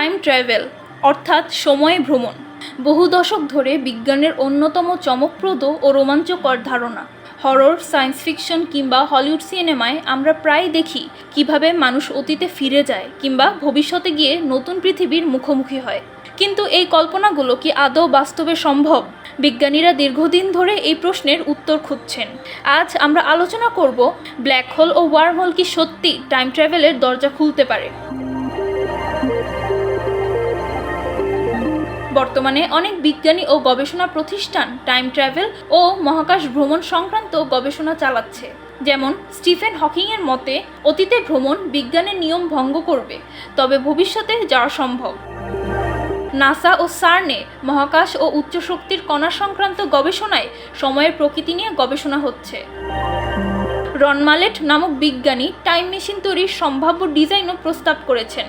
Time travel, অর্থাৎ সময় ভ্রমণ, বহু দশক ধরে বিজ্ঞানের অন্যতম চমকপ্রদ ও রোমাঞ্চকর ধারণা। হরর, সায়েন্স ফিকশন কিংবা হলিউড সিনেমায় আমরা প্রায় দেখি কীভাবে মানুষ অতীতে ফিরে যায় কিংবা ভবিষ্যতে গিয়ে নতুন পৃথিবীর মুখোমুখি হয়। কিন্তু এই কল্পনাগুলো কি আদৌ বাস্তবে সম্ভব? বিজ্ঞানীরা দীর্ঘদিন ধরে এই প্রশ্নের উত্তর খুঁজছেন। আজ আমরা আলোচনা করব, ব্ল্যাক হোল ও ওয়ার্ম হোল কি সত্যি টাইম ট্রাভেলের দরজা খুলতে পারে? বর্তমানে অনেক বিজ্ঞানী ও গবেষণা প্রতিষ্ঠান, টাইম ট্রাভেল ও মহাকাশ ভ্রমণ সংক্রান্ত গবেষণা চালাচ্ছে। যেমন, স্টিফেন হকিংয়ের মতে, অতীতে ভ্রমণ বিজ্ঞানের নিয়ম ভঙ্গ করবে, তবে ভবিষ্যতে যাওয়া সম্ভব। নাসা ও সার্নে মহাকাশ ও উচ্চ শক্তির কণা সংক্রান্ত গবেষণায় সময়ের প্রকৃতি নিয়ে গবেষণা হচ্ছে। রনমালেট নামক বিজ্ঞানী টাইম মেশিন তৈরির সম্ভাব্য ডিজাইনও প্রস্তাব করেছেন।